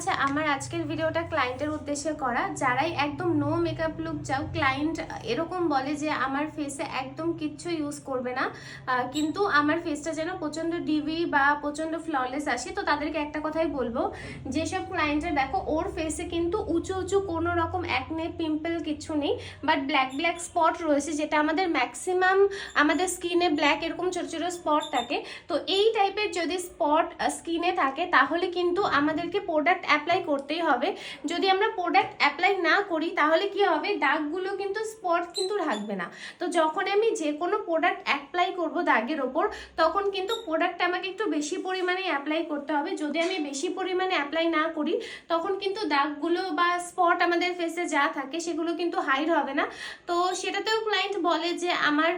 আচ্ছা আমার আজকের ভিডিওটা ক্লায়েন্টের উদ্দেশ্যে করা। যারাই একদম নো মেকআপ লুক চাও ক্লায়েন্ট এরকম বলে যে, আমার ফেসে একদম কিচ্ছু ইউজ করবে না। কিন্তু আমার ফেসটা যেন প্রচণ্ড ডিভি বা প্রচণ্ড ফ্ললেস আসে, তো তাদেরকে একটা কথাই বলব, যেসব ক্লায়েন্টের দেখো, ওর ফেসে কিন্তু উঁচু উঁচু কোনো রকম একনে পিম্পল কিছু নেই বাট ব্ল্যাক ব্ল্যাক স্পট রয়েছে, যেটা আমাদের ম্যাক্সিমাম আমাদের স্কিনে ব্ল্যাক এরকম ছোটো ছোটো স্পট থাকে। তো এই টাইপের যদি স্পট স্কিনে থাকে, তাহলে কিন্তু আমাদেরকে প্রোডাক্ট অ্যাপ্লাই করতেই হবে। যদি আমরা প্রোডাক্ট অ্যাপ্লাই না করি, তাহলে কি হবে? দাগগুলো কিন্তু স্পট কিন্তু ঢাকবে না। তো যখন আমি যে কোনো প্রোডাক্ট অ্যাপ্লাই করব দাগের ওপর, তখন কিন্তু প্রোডাক্ট আমাকে একটু বেশি পরিমাণে অ্যাপ্লাই করতে হবে। যদি আমি বেশি পরিমাণে অ্যাপ্লাই না করি, তখন কিন্তু দাগগুলো বা স্পট আমাদের ফেসে যা থাকে, সেগুলো কিন্তু হাইড হবে না। তো সেটাতেও ক্লায়েন্ট বলে যে, আমার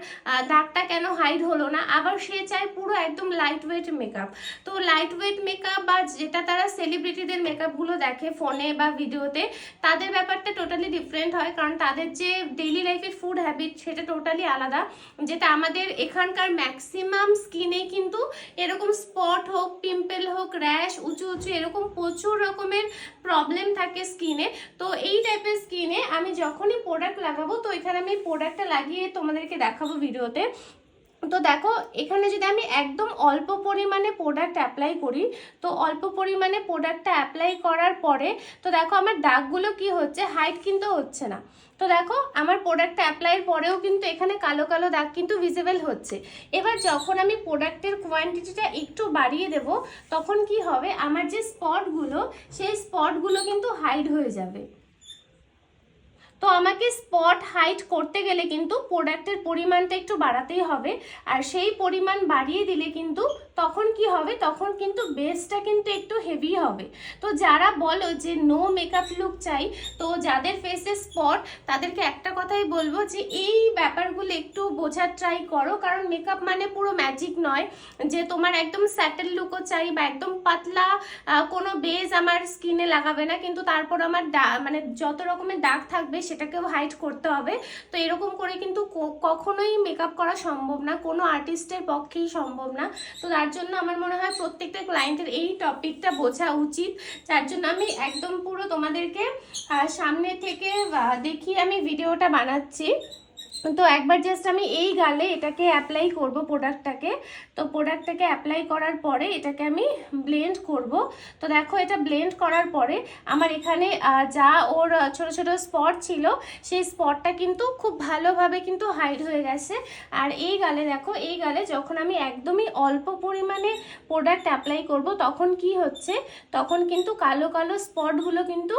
দাগটা কেন হাইড হলো না? আবার সে চায় পুরো একদম লাইট ওয়েট মেকআপ তো লাইট ওয়েট মেকআপ বা যেটা তারা সেলিব্রিটিদের মেকআপগুলো দেখে ফোনে বা ভিডিওতে, তাদের ব্যাপারটা টোটালি ডিফারেন্ট হয়, কারণ তাদের যে ডেইলি লাইফের ফুড হ্যাবিট সেটা টোটালি আলাদা। যেটা আমাদের এখানকার ম্যাক্সিমাম স্কিনে কিন্তু এরকম স্পট হোক পিম্পল হোক র্যাশ উঁচু উঁচু এরকম প্রচুর রকমের প্রবলেম থাকে স্কিনে তো এই টাইপের স্কিনে আমি যখনই প্রোডাক্ট লাগাবো, তো এখানে আমি প্রোডাক্টটা লাগিয়ে তোমাদেরকে দেখাবো ভিডিওতে তো দেখো, এখানে যদি আমি একদম অল্প পরিমাণে প্রোডাক্ট অ্যাপ্লাই করি, তো অল্প পরিমাণে প্রোডাক্টটা অ্যাপ্লাই করার পরে, তো দেখো আমার দাগগুলো কি হচ্ছে হাইট কিন্তু হচ্ছে না। তো দেখো, আমার প্রোডাক্টটা অ্যাপ্লাইয়ের পরেও কিন্তু এখানে কালো কালো দাগ কিন্তু ভিজিবল হচ্ছে। এবার যখন আমি প্রোডাক্টের কোয়ান্টিটিটা একটু বাড়িয়ে দেব, তখন কি হবে, আমার যে স্পটগুলো সেই স্পটগুলো কিন্তু হাইড হয়ে যাবে। তো আমাকে স্পট হাইট করতে গেলে কিন্তু প্রোডাক্টের পরিমাণটা একটু বাড়াতেই হবে। আর সেই পরিমাণ বাড়িয়ে দিলে কিন্তু তখন কি হবে? তখন কিন্তু বেসটা কিন্তু একটু হেভি হবে। তো যারা বলো যে নো মেকআপ লুক চাই, তো যাদের ফেসে স্পট তাদেরকে একটা কথাই বলব যে এই ব্যাপারগুলো একটু বোঝার ট্রাই করো। কারণ মেকআপ মানে পুরো ম্যাজিক নয় যে তোমার একদম স্যাটেল লুকও চাই বা একদম পাতলা কোনো বেজ আমার স্কিনে লাগাবে না। কিন্তু তারপর আমার মানে যত রকমের দাগ থাকবে সেটাকেও হাইড করতে হবে। তো এরকম করে কিন্তু কখনোই মেকআপ করা সম্ভব না, কোনো আর্টিস্টের পক্ষেই সম্ভব না। তো তার জন্য আমার মনে হয় প্রত্যেকটা ক্লায়েন্টের এই টপিকটা বোঝা উচিত। যার জন্য আমি একদম পুরো তোমাদেরকে সামনে থেকে দেখি দেখিয়ে আমি ভিডিওটা বানাচ্ছি। তো একবার জাস্ট আমি এই গালে এটাকে অ্যাপ্লাই করব প্রোডাক্টটাকে তো প্রোডাক্টটাকে অ্যাপ্লাই করার পরে এটাকে আমি ব্লেন্ড করব। তো দেখো এটা ব্লেন্ড করার পরে আমার এখানে যা ওর ছোট ছোট স্পট ছিল, সেই স্পটটা কিন্তু খুব ভালোভাবে কিন্তু হাইড হয়ে গেছে। আর এই গালে দেখো, এই গালে যখন আমি একদমই অল্প পরিমাণে প্রোডাক্ট অ্যাপ্লাই করব, তখন কি হচ্ছে, তখন কিন্তু কালো কালো স্পটগুলো কিন্তু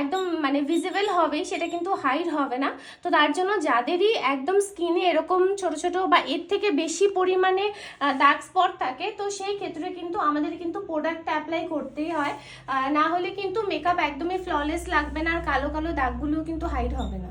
একদম মানে ভিজিবল হবে সেটা কিন্তু হাইড হবে না। তো তার জন্য যাদেরই একদম স্কিনে এরকম ছোট ছোট বা এর থেকে বেশি পরিমাণে দাগ স্পট থাকে, তো সেই ক্ষেত্রে কিন্তু আমাদের কিন্তু প্রোডাক্টটা অ্যাপ্লাই করতেই হয়। না হলে কিন্তু মেকআপ একদমই ফ্ললেস লাগবে না আর কালো কালো দাগগুলো কিন্তু হাইড হবে না।